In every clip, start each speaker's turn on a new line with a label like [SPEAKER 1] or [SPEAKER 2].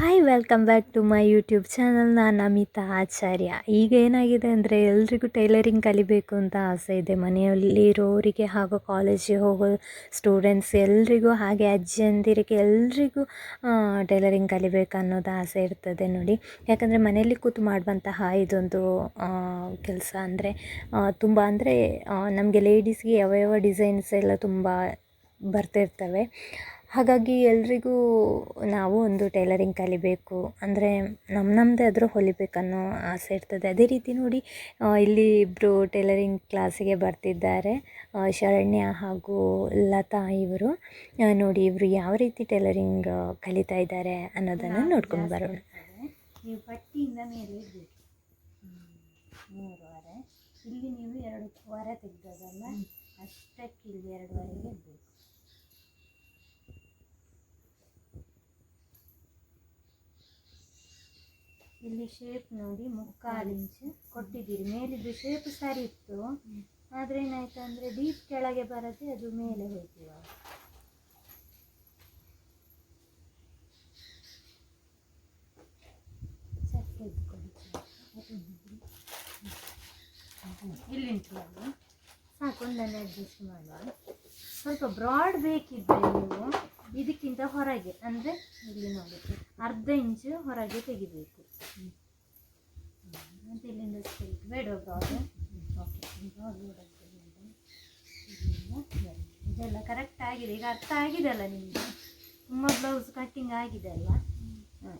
[SPEAKER 1] Hi welcome back to my YouTube channel ನಾನು ಅಮಿತಾ ಆಚಾರ್ಯ. ಈಗ ಏನಾಗಿದೆ ಅಂದರೆ ಎಲ್ರಿಗೂ ಟೈಲರಿಂಗ್ ಕಲಿಬೇಕು ಅಂತ ಆಸೆ ಇದೆ. ಮನೆಯಲ್ಲಿರೋರಿಗೆ ಹಾಗೂ ಕಾಲೇಜಿಗೆ ಹೋಗೋ ಸ್ಟೂಡೆಂಟ್ಸ್ ಎಲ್ರಿಗೂ ಹಾಗೆ ಅಜ್ಜಿಯಂದಿರಿಗೆ ಎಲ್ರಿಗೂ ಟೈಲರಿಂಗ್ ಕಲಿಬೇಕು ಅನ್ನೋದು ಆಸೆ ಇರ್ತದೆ ನೋಡಿ. ಯಾಕಂದರೆ ಮನೆಯಲ್ಲಿ ಕೂತು ಮಾಡುವಂತಹ ಇದೊಂದು ಕೆಲಸ ಅಂದರೆ ತುಂಬ ಅಂದರೆ ನಮಗೆ ಲೇಡೀಸ್ಗೆ ಯಾವ ಯಾವ ಡಿಸೈನ್ಸ್ ಎಲ್ಲ ತುಂಬ ಬರ್ತಿರ್ತವೆ. ಹಾಗಾಗಿ ಎಲ್ರಿಗೂ ನಾವು ಒಂದು ಟೈಲರಿಂಗ್ ಕಲಿಬೇಕು ಅಂದರೆ ನಮ್ಮ ನಮ್ಮದೇ ಆದರೂ ಹೊಲಿಬೇಕನ್ನೋ ಆಸೆ ಇರ್ತದೆ. ಅದೇ ರೀತಿ ನೋಡಿ ಇಲ್ಲಿ ಇಬ್ಬರು ಟೈಲರಿಂಗ್ ಕ್ಲಾಸಿಗೆ ಬರ್ತಿದ್ದಾರೆ. ಶರಣ್ಯ ಹಾಗೂ ಲತಾ ಇವರು. ನೋಡಿ ಇವರು ಯಾವ ರೀತಿ ಟೈಲರಿಂಗ್ ಕಲಿತಾ ಇದ್ದಾರೆ ಅನ್ನೋದನ್ನು ನೋಡ್ಕೊಂಡು ಬರೋಣ.
[SPEAKER 2] ನೀವು ಪಟ್ಟಿಯಿಂದ ಮೇಲೆ ಇಲ್ಲಿ ನೀವು ಎರಡು ವರೆ ತೆಗ್ದದಲ್ಲ ಅಷ್ಟಕ್ಕೆ ಇಲ್ಲಿ ಎರಡುವರೆಗೆ ಇಡಬೇಕು ಇಲ್ಲಿ ಶೇಪ್ ನೋಡಿ ಮುಕ್ಕಾಲು ಇಂಚು ಕೊಟ್ಟಿದ್ದೀರಿ. ಮೇಲಿದ್ದು ಶೇಪ್ ಸರಿ ಇತ್ತು. ಆದರೆ ಏನಾಯ್ತು ಅಂದರೆ ಡೀಪ್ ಕೆಳಗೆ ಬರದೆ ಅದು ಮೇಲೆ ಹೋಯ್ತು ಇಲ್ಲಿ ಉಂಟು ಸಾಕು ಒಂದನ್ನು ಅಡ್ಜಸ್ಟ್ ಮಾಡುವ. ಸ್ವಲ್ಪ ಬ್ರಾಡ್ ಬೇಕಿದ್ದರೆ ನೀವು ಇದಕ್ಕಿಂತ ಹೊರಗೆ, ಅಂದರೆ ಇಲ್ಲಿ ನೋಡಿ, ಅರ್ಧ ಇಂಚು ಹೊರಗೆ ತೆಗಿಬೇಕು. ಇಲ್ಲಿಂದ ಓಕೆ ಇದೆಲ್ಲ ಕರೆಕ್ಟ್ ಆಗಿದೆ. ಈಗ ಅರ್ಥ ಆಗಿದೆ ಅಲ್ಲ ನಿಮಗೆ? ತುಂಬ ಬ್ಲೌಸ್ ಕಟ್ಟಿಂಗ್ ಆಗಿದೆ ಅಲ್ಲ?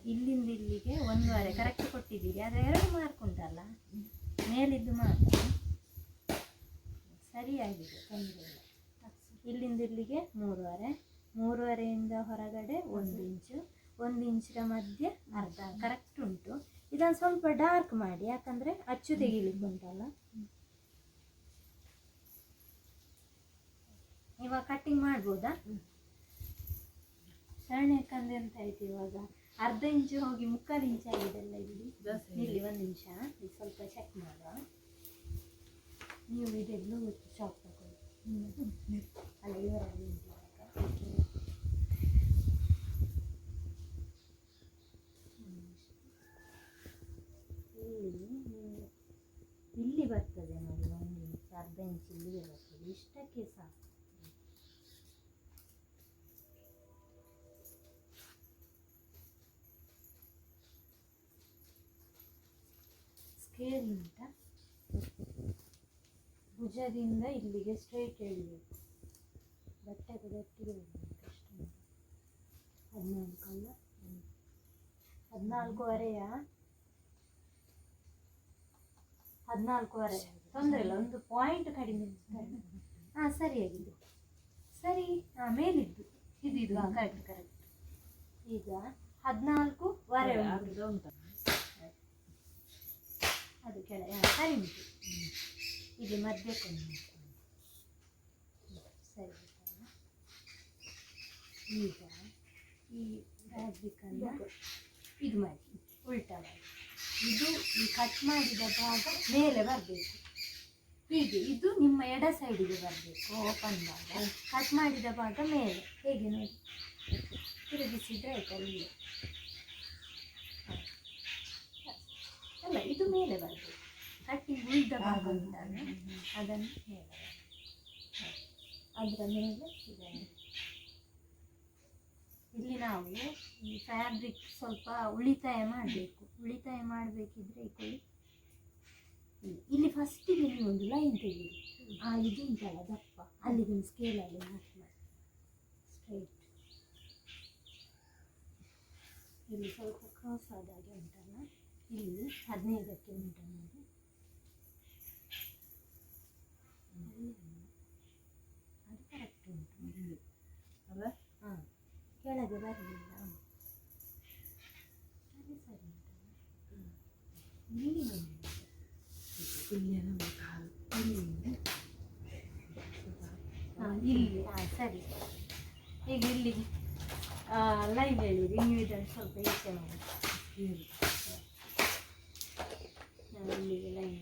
[SPEAKER 2] ಇಲ್ಲಿಂದ ಇಲ್ಲಿಗೆ ಒಂದೂವರೆ ಕರೆಕ್ಟ್ ಕೊಟ್ಟಿದ್ದೀರಿ. ಆದರೆ ಎರಡು ಮಾರ್ಕ್ ಉಂಟಲ್ಲ? ಮೇಲಿದ್ದು ಮಾತ್ರ. ಸರಿಯಾಗಿದೆ, ತೊಂದರೆ ಇಲ್ಲ. ಇಲ್ಲಿಂದ ಇಲ್ಲಿಗೆ ಮೂರುವರೆ ಮೂರುವರೆಯಿಂದ ಹೊರಗಡೆ ಒಂದು ಇಂಚು, ಒಂದು ಇಂಚಿನ ಮಧ್ಯೆ ಅರ್ಧ. ಕರೆಕ್ಟ್ ಇದನ್ನು ಸ್ವಲ್ಪ ಡಾರ್ಕ್ ಮಾಡಿ ಯಾಕಂದರೆ ಅಚ್ಚು ತೆಗಿಲಿಕ್ಕೆ ಉಂಟಲ್ಲ? ಇವಾಗ ಕಟ್ಟಿಂಗ್ ಮಾಡ್ಬೋದಾ? ಶರಣ ಅಂತ ಆಯ್ತು ಇವಾಗ? ಅರ್ಧ ಇಂಚು ಹೋಗಿ ಮುಕ್ಕಾಲು ಇಂಚು ಆಗಿದೆಲ್ಲ ಇಲ್ಲಿ? ಇಲ್ಲಿ ಒಂದು ನಿಮಿಷ ಇದು ಸ್ವಲ್ಪ ಚೆಕ್ ಮಾಡುವ. ನೀವು ಇದೆಲ್ಲೂ ಶಾಪ್ ತಗೊಳ್ಳಿ. ಅಲ್ಲ ಇವರಲ್ಲಿ ಉಂಟು. ಬರ್ತದೆ ನೋಡಿ, ಒಂದು ಅರ್ಧ ಇಂಚ್ ಇಲ್ಲಿಗೆ ಬರ್ತದೆ ಇಷ್ಟಕ್ಕೆ ಸಾಕು. ಸ್ಕೇಲಿಂದ ಭುಜದಿಂದ ಇಲ್ಲಿಗೆ ಸ್ಟ್ರೈಟ್ ಎಳಿಬೇಕು. ಬಟ್ಟೆ ಗಟ್ಟಿಗೆ ಬರಬೇಕು ಅಷ್ಟೇ ಹದಿನಾಲ್ಕು ಅಲ್ಲ? ಹ್ಮ್. ಹದಿನಾಲ್ಕುವರೆಯ? ಹದಿನಾಲ್ಕುವರೆ. ತೊಂದರೆ ಇಲ್ಲ ಒಂದು ಪಾಯಿಂಟ್ ಕಡಿಮೆ ಹಾಂ ಸರಿಯಾಗಿದೆ. ಸರಿ ಹಾಂ ಮೇಲಿದ್ದು. ಇದು ಇದು ಕರೆಕ್ಟ್ ಕರೆಕ್ಟ್ ಈಗ ಹದಿನಾಲ್ಕುವರೆ ಉಂಟು. ಅದು ಕೆಳ ಹಾಂ ಸರಿ ಉಂಟು. ಇದು ಮಧ್ಯಕ್ಕೊಂದು ಸರಿ ಈಗ ಈ ಫ್ಯಾಬ್ರಿಕನ್ನು ಇದು ಮಾಡಿ. ಉಲ್ಟಾ ಮಾಡಿ ಇದು ಈ ಕಟ್ ಮಾಡಿದ ಭಾಗ ಮೇಲೆ ಬರಬೇಕು. ಹೀಗೆ ಇದು ನಿಮ್ಮ ಎಡ ಸೈಡಿಗೆ ಬರಬೇಕು ಓಪನ್ ಭಾಗ ಕಟ್ ಮಾಡಿದ ಭಾಗ ಮೇಲೆ. ಹೇಗೆ ನೋಡಿ? ತಿರುಗಿಸಿದ್ರೆ ಆಯ್ತಲ್ಲ ಇಲ್ಲಿ? ಅಲ್ಲ ಇದು ಮೇಲೆ ಬರಬೇಕು. ಕಟ್ಟಿಂಗ್ ಉಳಿದ ಭಾಗ ಉಂಟಲ್ಲ ಅದನ್ನು ಮೇಲೆ. ಅದರ ಮೇಲೆ ಇದನ್ನು. ಇಲ್ಲಿ ನಾವು ಈ ಫ್ಯಾಬ್ರಿಕ್ ಸ್ವಲ್ಪ ಉಳಿತಾಯ ಮಾಡಬೇಕು. ಉಳಿತಾಯ ಮಾಡಬೇಕಿದ್ರೆ ಇಲ್ಲಿ ಇಲ್ಲಿ ಫಸ್ಟಿಗೆ ನೀವು ಒಂದು ಲೈನ್ ತೆಗೀರಿ ಆ ಇದು ಉಂಟಲ್ಲ ದಪ್ಪ. ಅಲ್ಲಿಗೆ ಒಂದು ಸ್ಕೇಲಲ್ಲಿ ಮಾರ್ಕ್ ಮಾಡಿ. ಸ್ಟ್ರೈಟ್ ಇಲ್ಲಿ ಸ್ವಲ್ಪ ಕ್ರಾಸ್ ಆದಾಗೆ ಉಂಟಲ್ಲ. ಇಲ್ಲಿ ಹದಿನೈದಕ್ಕೆ ಉಂಟು ನೋಡಿ ಅಲ್ಲಿ ಅಲ್ಲ. ಅದು ಕರೆಕ್ಟ್ ಉಂಟು ಹಾಂ ಕೆಳಗೆ ಬರಲಿಲ್ಲ ಸರಿ ಸರಿ ಉಂಟಲ್ಲ ಇಲ್ಲಿ ಬಂದಿದೆ ಹಾಂ ಇಲ್ಲಿ ಹಾಂ ಸರಿ ಈಗ ಇಲ್ಲಿ ಲೈನ್ ಹೇಳಿರಿ ನೀವು ಇದನ್ನು ಸ್ವಲ್ಪ ಈಚೆ ಮಾಡಿ ನಾನು ಇಲ್ಲಿಗೆ ಲೈನ್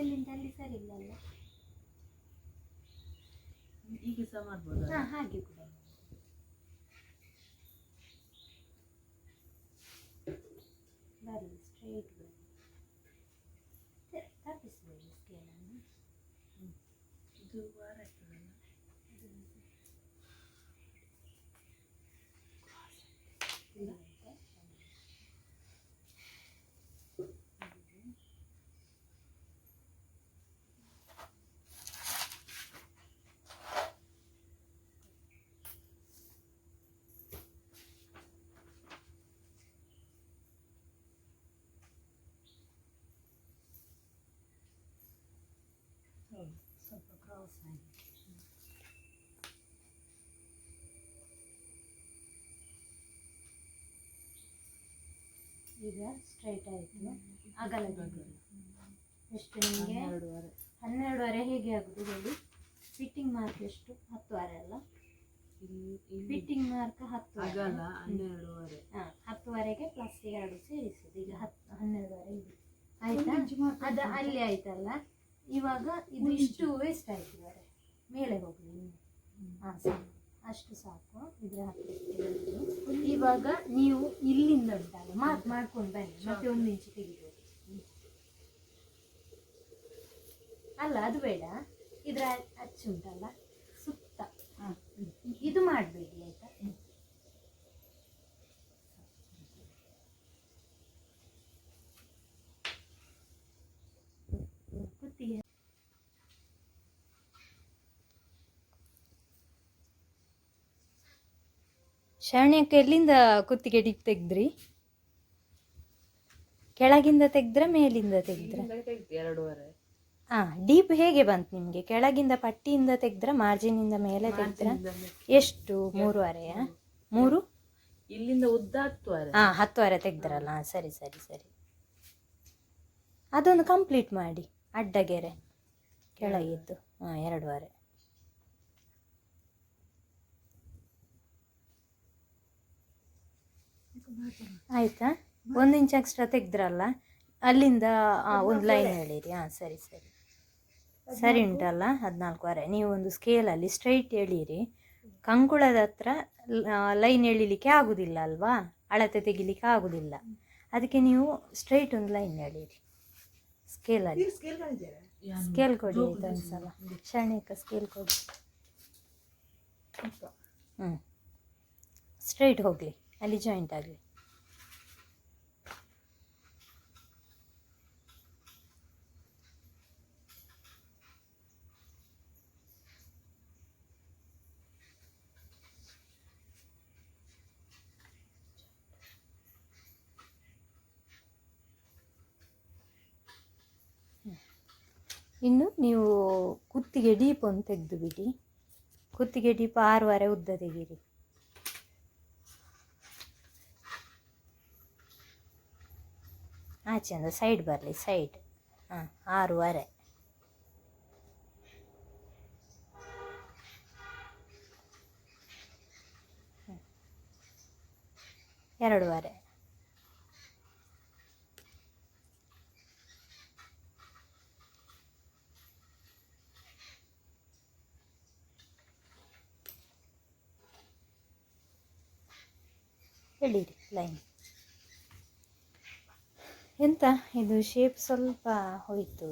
[SPEAKER 2] ಎಲ್ಲಿಂದ ಅಲ್ಲಿ ಸರಿ ಇಲ್ಲಲ್ಲ
[SPEAKER 3] ಈಗ ಸಹ ಮಾಡ್ಬೋದಾ
[SPEAKER 2] ಹಾಂ ಹಾಗೆ ಕೂಡ ಮಾಡಿ.
[SPEAKER 1] ಸ್ಕೇಲನ್ನು
[SPEAKER 3] ಇದು ವಾರ ಆಗ್ತದಲ್ಲ
[SPEAKER 1] ಹೌದು ಸ್ವಲ್ಪ ಕ್ರಾಸ್ ಆಗಿ ಈಗ ಸ್ಟ್ರೈಟ್ ಆಯಿತು. ಅಗಲ ಎಷ್ಟು ನಿಮಗೆ?
[SPEAKER 3] ಹನ್ನೆರಡುವರೆ.
[SPEAKER 1] ಹನ್ನೆರಡುವರೆ ಹೇಗೆ ಆಗುದು ಹೇಳಿ? ಫಿಟ್ಟಿಂಗ್ ಮಾರ್ಕ್ ಎಷ್ಟು? ಹತ್ತುವರೆ ಅಲ್ಲ? ಫಿಟ್ಟಿಂಗ್ ಮಾರ್ಕ್ ಹತ್ತುವರೆ.
[SPEAKER 3] ಅಗಲ ಹನ್ನೆರಡುವರೆ.
[SPEAKER 1] ಹಾ, ಹತ್ತುವರೆಗೆ ಪ್ಲಸ್ ಎರಡು ಸೇರಿಸುದು. ಈಗ ಹತ್ತು ಹನ್ನೆರಡುವರೆ ಇದೆ. ಆಯ್ತಾ? ಅದು ಅಲ್ಲಿ ಆಯ್ತಲ್ಲ? ಇವಾಗ ಇದು ಇಷ್ಟು ವೇಸ್ಟ್ ಆಯ್ತು ಮೇಲೆ ಹೋಗಲಿ. ಹಾಂ ಸಾಕು ಅಷ್ಟು ಸಾಕು. ಇದ್ರ. ಇವಾಗ ನೀವು ಇಲ್ಲಿಂದ ಉಂಟಲ್ಲ ಮಾರ್ಕ್ ಮಾಡ್ಕೊಂಡು ಬನ್ನಿ. ಮತ್ತೆ ಒಂದು ಇಂಚು ತೆಗಿಬೋದು ಅಲ್ಲ ಅದು ಬೇಡ. ಇದ್ರ ಅಚ್ಚು ಉಂಟಲ್ಲ ಸುತ್ತ. ಇದು ಮಾಡಬೇಡಿ ಆಯ್ತಾ ಕುತ್ತಿಗೆ
[SPEAKER 2] ಶರಣ್ಯಕ್ಕೆ ಎಲ್ಲಿಂದ ಕುತ್ತಿಗೆ ಡಿಪ್ ತೆಗ್ದ್ರಿ? ಕೆಳಗಿಂದ ತೆಗ್ದ್ರ ಮೇಲಿಂದ ತೆಗ್ದ್ರ?
[SPEAKER 3] ಎರಡೂವರೆ.
[SPEAKER 2] ಹಾ ಡೀಪ್ ಹೇಗೆ ಬಂತು ನಿಮಗೆ? ಕೆಳಗಿಂದ ಪಟ್ಟಿಯಿಂದ ತೆಗ್ದ್ರ ಮಾರ್ಜಿನಿಂದ ಮೇಲೆ ತೆಗ್ದ್ರ?
[SPEAKER 3] ಎಷ್ಟು?
[SPEAKER 2] ಎಷ್ಟು ಮೂರುವರೆಯ ಮೂರು.
[SPEAKER 3] ಇಲ್ಲಿಂದ ಉದ್ದ ಹತ್ತುವರೆ
[SPEAKER 2] ಹಾ ಹತ್ತುವರೆ ತೆಗ್ದ್ರಲ್ಲ ಹಾ, ಸರಿ ಸರಿ ಸರಿ. ಅದೊಂದು ಕಂಪ್ಲೀಟ್ ಮಾಡಿ ಅಡ್ಡಗೆರೆ ಕೆಳಗಿದ್ದು. ಹಾ ಎರಡೂವರೆ ಆಯ್ತಾ? ಒಂದು ಇಂಚ್ ಎಕ್ಸ್ಟ್ರಾ ತೆಗೆದ್ರಲ್ಲ? ಅಲ್ಲಿಂದ ಒಂದು ಲೈನ್ ಹೇಳಿರಿ. ಹಾಂ ಸರಿ ಸರಿ. ಸರಿ ಉಂಟಲ್ಲ? ಹದಿನಾಲ್ಕುವರೆ. ನೀವು ಒಂದು ಸ್ಕೇಲಲ್ಲಿ ಸ್ಟ್ರೈಟ್ ಎಳೀರಿ. ಕಂಕುಳದ ಹತ್ರ ಲೈನ್ ಎಳಿಲಿಕ್ಕೆ ಆಗುದಿಲ್ಲ ಅಲ್ವಾ? ಅಳತೆ ತೆಗಿಲಿಕ್ಕೆ ಆಗುದಿಲ್ಲ. ಅದಕ್ಕೆ ನೀವು ಸ್ಟ್ರೈಟ್ ಒಂದು ಲೈನ್ ಎಳೀರಿ. ಸ್ಕೇಲಲ್ಲಿ ಸ್ಕೇಲ್ ಕೊಡಿ ಕ್ಷಣಿಕ ಒಂದ್ಸಲ. ಶರಣಿಕ ಸ್ಕೇಲ್ ಕೊಡಿ. ಹ್ಞೂ ಸ್ಟ್ರೈಟ್ ಹೋಗಲಿ. ಅಲ್ಲಿ ಜಾಯಿಂಟ್ ಆಗಲಿ ಇನ್ನು ನೀವು ಕುತ್ತಿಗೆ ಡೀಪ್ ಒಂದು ತೆಗೆದು ಬಿಡಿ. ಕುತ್ತಿಗೆ ಡೀಪ್ ಆರೂವರೆ ಉದ್ದ ತೆಗೀರಿ. ಆಚೆಯಿಂದ ಸೈಡ್ ಬರಲಿ ಸೈಡ್ ಹಾಂ ಆರೂವರೆ ಹ್ಮ್. ಎರಡೂವರೆ ಎಳೀರಿ ಲೈನ್ ಎಂತ? ಇದು ಶೇಪ್ ಸ್ವಲ್ಪ ಹೋಯ್ತು.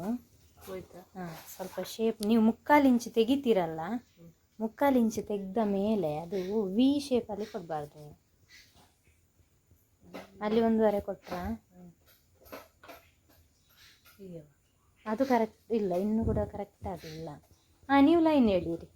[SPEAKER 3] ಹೋಯ್ತಾ?
[SPEAKER 2] ಹಾಂ ಸ್ವಲ್ಪ ಶೇಪ್ ನೀವು ಮುಕ್ಕಾಲು ಇಂಚು ತೆಗಿತೀರಲ್ಲ? ಮುಕ್ಕಾಲು ಇಂಚು ತೆಗೆದ ಮೇಲೆ ಅದು ವಿ ಶೇಪಲ್ಲಿ ಕೊಡಬಾರ್ದು ನೀವು. ಅಲ್ಲಿ ಒಂದೂವರೆ ಕೊಟ್ರಾ? ಅದು ಕರೆಕ್ಟ್ ಇಲ್ಲ ಇನ್ನೂ ಕೂಡ ಕರೆಕ್ಟ್ ಆಗಿಲ್ಲ. ಹಾಂ ನೀವು ಲೈನ್ ಎಳೀರಿ